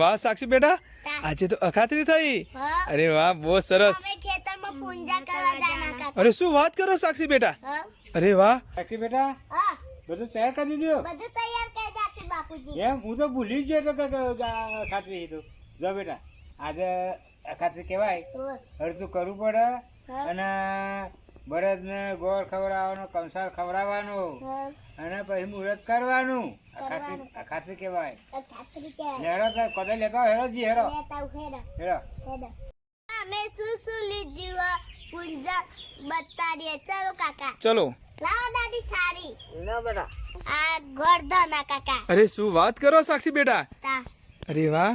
વાહ સાક્ષી બેટા. આજે તો અખાત્રી થઈ. અરે વાહ બહુ સરસ. અમે ખેતરમાં પૂંજા કરવા જાના કાકા અરે શું વાત કરો સાક્ષી બેટા? અરે વાહ. સાક્ષી બેટા બધું તૈયાર કરી દીધું? બધું તૈયાર કરી દીધું બાપુજી. એમ હું તો ભૂલી જ ગયો તો કે કે ખાતરી તો જો બેટા આજે અખાત્રી કહેવાય. હવે અડધું કરવું પડે અને બળદને ગોળ ખવડાવવાનો કંસાર ખવડાવવાનો. અને પછી મુહૂર્ત કરવાનું. ખાતરી આ કહેવાય. કે હેરો તો કદે લેતો હેરો જી હેરો. હેરો. અમે શું શું લીધું પૂંજા બતાડીએ ચલો કાકા. ચલો. લાવો દાદી થાળી. ના બેટા. આ ગોરધના કાકા. અરે શું વાત કરો સાક્ષી બેટા? અરે વાહ.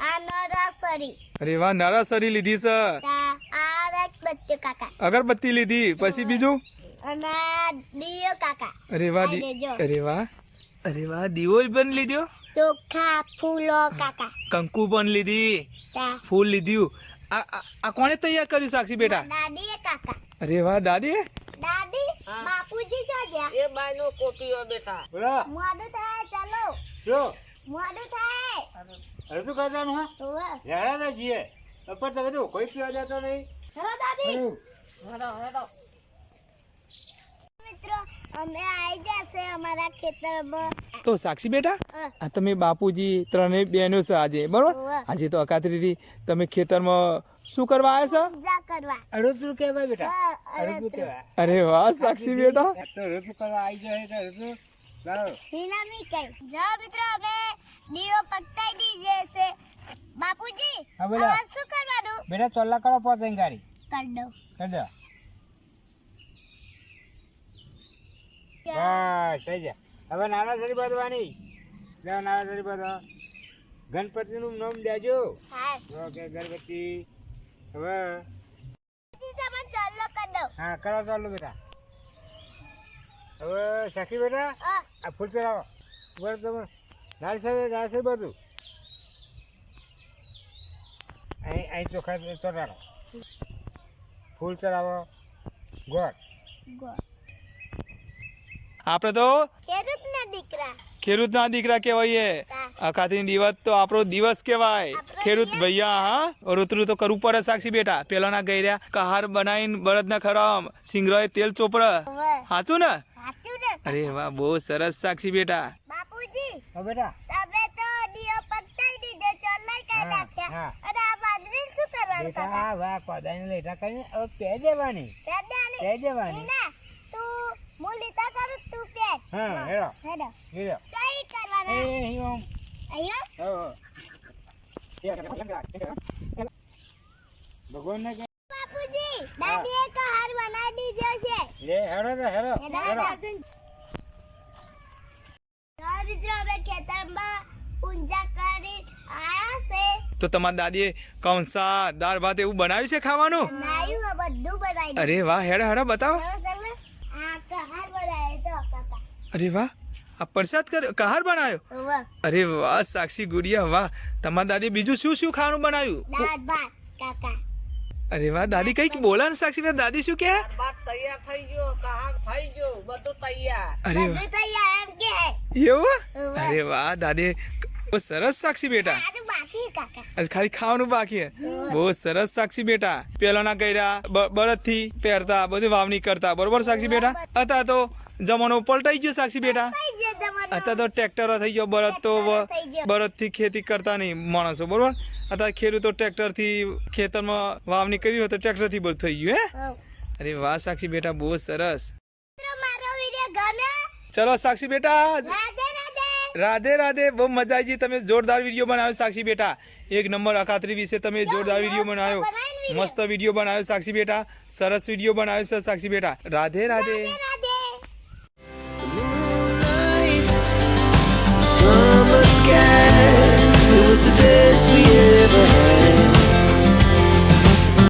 આ નરાસરી. અરે વાહ નરાસરી લીધી છે તા બત્તી કાકા. અગરબત્તી લીધી પછી બીજું? અને દીયો કાકા. અરે વાહ અરે વાહ અરે વાહ દીવો પણ લીધો? ચોખા ફૂલો કાકા. કંકુ પણ લીધી ફૂલ લીધું આ કોણે તૈયાર કર્યું સાક્ષી બેટા? દાદી કાકા. અરે વાહ દાદી દાદી બાપુજી જો જ્યાં. એ બાયનો કોપીઓ બેટા. મોડું થાય ચાલો. જો. મોડું થાય. અડધું કરવાનું હા? તો જીએ ઉપર તો બધું કોઈ પીવા જતો નહીં. ચલો દાદી. હેડો હેડો મિત્રો અમે આવી જશે અમારા ખેતરમાં. તો સાક્ષી બેટા આ તમે બાપુજી ત્રણે બહેનો છો આજે બરોબર? આજે તો અખાત્રીથી તમે ખેતરમાં શું કરવા આવ્યા પૂજા કરવા. કહેવાય બેટા? છો અરે વાહ સાક્ષી બેટા. એક કરવા આવી જાય તો રજૂ હિનામી કઈ જો મિત્રો અમે દીવો પકતાઈ દીધે છે. બાપુજી હવે શું કરવાનું બેટા ચોલ્લા કરો પોતે ગાડી. કરી દઉં. કરી દો. બસ થઈ જાય હવે નાના સરી બધવાની. નાના સરી બધો ગણપતિનું નામ દેજો ઓકે ગણપતિ. હવે. હા કરો ચાલો બેટા. હવે સાખી બેટા આ ફૂલ ચડાવો. બરાબર તમે નારી સાહેબ નારી સાહેબ બધું. અહીં અહીં ચોખા ચડાવો ફૂલ ચડાવો ગોળ. આપણે તો ખેડૂતના દીકરા. ખેડૂતના દીકરા કહેવાય હા. દિવસ તો આપણો દિવસ કહેવાય. ખેડૂત ભૈયા હા? ઋતુ તો કરવું પડે સાક્ષી બેટા. પેલાના ગયર્યા કહાર બનાવીને બળદના ખરામ સિંગરોએ તેલ ચોપડે. હવે. સાચું ને? અરે વાહ બહુ સરસ સાક્ષી બેટા. બાપુજી હા બેટા. તમે તો દીવો પકતાઈ દીધો ચોલ્લાઈ કઈ હા, નાખ્યા. હા. હતા કરવાનું વાહ કોદાઈને લેટા કરીને હવે પે દેવાની. પેડાની પે દેવાની. મીના તું મૂલી તા કરું તું પે હા હેડો. હેડો. હેરો. ચઈ એ હિયો અયો હો ભગવાનને બાપુજી દાદીએ હાર બનાવી દીધો છે. લે હેડો હેડો હેડો હેડો. ખેતરમાં તો તમારી દાદીએ કંસા દાળ ભાત એવું બનાવ્યું છે ખાવાનું? નાયું આ બધું બનાવી દીધું અરે વાહ હેડા હેડા બતાવો. અરે વાહ આ પ્રસાદ કર્યો કહાર બનાવ્યો? અરે વાહ સાક્ષી ગુડિયા વાહ. તમારી દાદી બીજું શું શું ખાવાનું બનાવ્યું? અરે વાહ દાદી કંઈક બોલા ને સાક્ષી દાદી શું કે? તૈયાર થઈ ગયો કહાર થઈ ગયો બધું તૈયાર. અરે વાહ. બધું તૈયાર એમ કે. હે એવું? વાહ. અરે વાહ દાદી સરસ સાક્ષી બેટા. ખાલી ખાવાનું બાકી હે. બહુ સરસ સાક્ષી બેટા. પેલાના કર્યા બળદથી પહેરતા બધી વાવણી કરતા. બરોબર સાક્ષી બેટા? હતા તો જમાનો પલટાઈ ગયો સાક્ષી બેટા. અત્યારે તો ટ્રેક્ટરો થઈ ગયો બળદ તો ટ્રેક્ટરો થઈ ગયો. બળદથી ખેતી કરતા નહીં માણસો બરોબર? અત્યારે ખેડૂતો ટ્રેક્ટરથી ખેતરમાં વાવણી કરી હોય તો ટ્રેક્ટરથી બધું થઈ ગયું હે? અરે વાહ સાક્ષી બેટા બહુ સરસ. ચલો સાક્ષી બેટા. રાધે રાધે. બહુ મજા આવી તમે જોરદાર વીડિયો બનાવ્યો સાક્ષી બેટા. એક નંબર અખાત્રી વિશે તમે જોરદાર વીડિયો બનાવ્યો. મસ્ત વીડિયો બનાવ્યો સાક્ષી બેટા. સરસ વીડિયો બનાવ્યો છે સાક્ષી બેટા. Radhe Radhe. Radhe summer sky. It was the best we ever had.